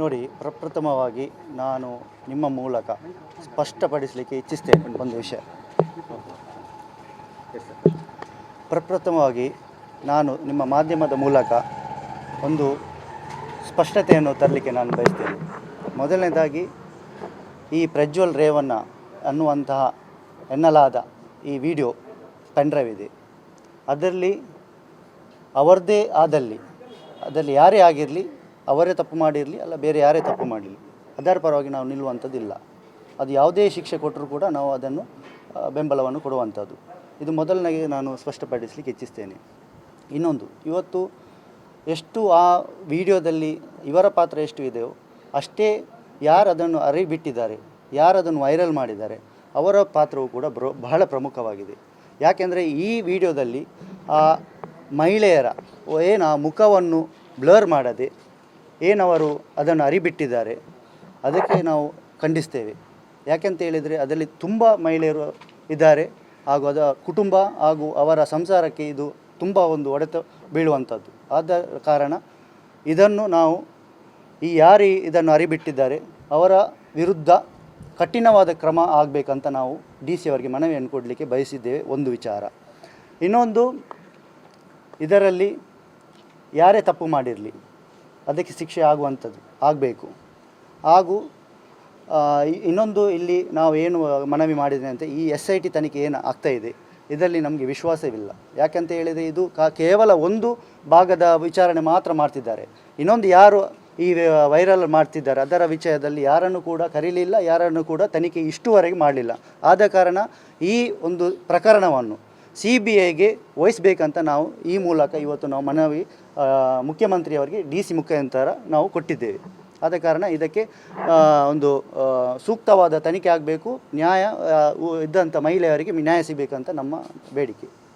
ನೋಡಿ, ಪ್ರಪ್ರಥಮವಾಗಿ ನಾನು ನಿಮ್ಮ ಮೂಲಕ ಸ್ಪಷ್ಟಪಡಿಸಲಿಕ್ಕೆ ಇಚ್ಛಿಸ್ತೇನೆ ಒಂದು ವಿಷಯ. ಪ್ರಪ್ರಥಮವಾಗಿ ನಾನು ನಿಮ್ಮ ಮಾಧ್ಯಮದ ಮೂಲಕ ಒಂದು ಸ್ಪಷ್ಟತೆಯನ್ನು ತರಲಿಕ್ಕೆ ನಾನು ಬಯಸ್ತೇನೆ. ಮೊದಲನೇದಾಗಿ, ಈ ಪ್ರಜ್ವಲ್ ರೇವಣ್ಣ ಅನ್ನುವಂತಹ ಎನ್ನಲಾದ ಈ ವಿಡಿಯೋ ಪೆನ್ಡ್ರೈವ್ ಇದೆ ಅದರಲ್ಲಿ ಅವರದೇ ಆದಲ್ಲಿ, ಅದರಲ್ಲಿ ಯಾರೇ ಆಗಿರಲಿ ಅವರೇ ತಪ್ಪು ಮಾಡಿರಲಿ ಅಲ್ಲ ಬೇರೆ ಯಾರೇ ತಪ್ಪು ಮಾಡಲಿ ಅದರ ಪರವಾಗಿ ನಾವು ನಿಲ್ಲುವಂಥದ್ದಿಲ್ಲ. ಅದು ಯಾವುದೇ ಶಿಕ್ಷೆ ಕೊಟ್ಟರೂ ಕೂಡ ನಾವು ಅದನ್ನು ಬೆಂಬಲವನ್ನು ಕೊಡುವಂಥದ್ದು. ಇದು ಮೊದಲನೇ ನಾನು ಸ್ಪಷ್ಟಪಡಿಸಲಿಕ್ಕೆ ಇಚ್ಛಿಸ್ತೇನೆ. ಇನ್ನೊಂದು, ಇವತ್ತು ಎಷ್ಟು ಆ ವಿಡಿಯೋದಲ್ಲಿ ಇವರ ಪಾತ್ರ ಎಷ್ಟು ಇದೆಯೋ ಅಷ್ಟೇ ಯಾರು ಅದನ್ನು ಅರಿಬಿಟ್ಟಿದ್ದಾರೆ, ಯಾರು ಅದನ್ನು ವೈರಲ್ ಮಾಡಿದ್ದಾರೆ, ಅವರ ಪಾತ್ರವು ಕೂಡ ಬ್ರೋ, ಬಹಳ ಪ್ರಮುಖವಾಗಿದೆ. ಯಾಕೆಂದರೆ ಈ ವಿಡಿಯೋದಲ್ಲಿ ಆ ಮಹಿಳೆಯರ ಏನು ಆ ಮುಖವನ್ನು ಬ್ಲರ್ ಮಾಡದೆ ಏನವರು ಅದನ್ನು ಅರಿಬಿಟ್ಟಿದ್ದಾರೆ, ಅದಕ್ಕೆ ನಾವು ಖಂಡಿಸ್ತೇವೆ. ಯಾಕೆಂತ ಹೇಳಿದರೆ ಅದರಲ್ಲಿ ತುಂಬ ಮಹಿಳೆಯರು ಇದ್ದಾರೆ ಹಾಗೂ ಅದರ ಕುಟುಂಬ ಹಾಗೂ ಅವರ ಸಂಸಾರಕ್ಕೆ ಇದು ತುಂಬ ಒಂದು ಹೊಡೆತ ಬೀಳುವಂಥದ್ದು. ಆದ ಕಾರಣ ಇದನ್ನು ನಾವು ಈ ಯಾರು ಇದನ್ನು ಅರಿಬಿಟ್ಟಿದ್ದಾರೆ, ಅವರ ವಿರುದ್ಧ ಕಠಿಣವಾದ ಕ್ರಮ ಆಗಬೇಕಂತ ನಾವು ಡಿ ಸಿ ಅವರಿಗೆ ಮನವಿಯನ್ನು ಕೊಡಲಿಕ್ಕೆ ಬಯಸಿದ್ದೇವೆ. ಒಂದು ವಿಚಾರ. ಇನ್ನೊಂದು, ಇದರಲ್ಲಿ ಯಾರೇ ತಪ್ಪು ಮಾಡಿರಲಿ ಅದಕ್ಕೆ ಶಿಕ್ಷೆ ಆಗುವಂಥದ್ದು, ಆಗಬೇಕು. ಹಾಗೂ ಇನ್ನೊಂದು ಇಲ್ಲಿ ನಾವು ಏನು ಮನವಿ ಮಾಡಿದೆ ಅಂತ ಈ ಎಸ್ ಐ ಟಿ ತನಿಖೆ ಏನು ಆಗ್ತಾ ಇದೆ, ಇದರಲ್ಲಿ ನಮಗೆ ವಿಶ್ವಾಸವಿಲ್ಲ. ಯಾಕಂತ ಹೇಳಿದರೆ ಇದು ಕೇವಲ ಒಂದು ಭಾಗದ ವಿಚಾರಣೆ ಮಾತ್ರ ಮಾಡ್ತಿದ್ದಾರೆ. ಇನ್ನೊಂದು ಯಾರು ಈ ವೈರಲ್ ಮಾಡ್ತಿದ್ದಾರೆ, ಅದರ ವಿಷಯದಲ್ಲಿ ಯಾರನ್ನು ಕೂಡ ಕರೀಲಿಲ್ಲ, ಯಾರನ್ನು ಕೂಡ ತನಿಖೆ ಇಷ್ಟುವರೆಗೆ ಮಾಡಲಿಲ್ಲ. ಆದ ಕಾರಣ ಈ ಒಂದು ಪ್ರಕರಣವನ್ನು ಸಿ ಬಿ ಐಗೆ ವಹಿಸ್ಬೇಕಂತ ನಾವು ಈ ಮೂಲಕ ಇವತ್ತು ನಾವು ಮನವಿ ಮುಖ್ಯಮಂತ್ರಿಯವರಿಗೆ ಡಿ ಸಿ ಮುಖಾಂತರ ನಾವು ಕೊಟ್ಟಿದ್ದೇವೆ. ಆದ ಕಾರಣ ಇದಕ್ಕೆ ಒಂದು ಸೂಕ್ತವಾದ ತನಿಖೆ ಆಗಬೇಕು. ನ್ಯಾಯ ಇದ್ದಂಥ ಮಹಿಳೆಯರಿಗೆ ನ್ಯಾಯ ಸಿಗಬೇಕಂತ ನಮ್ಮ ಬೇಡಿಕೆ.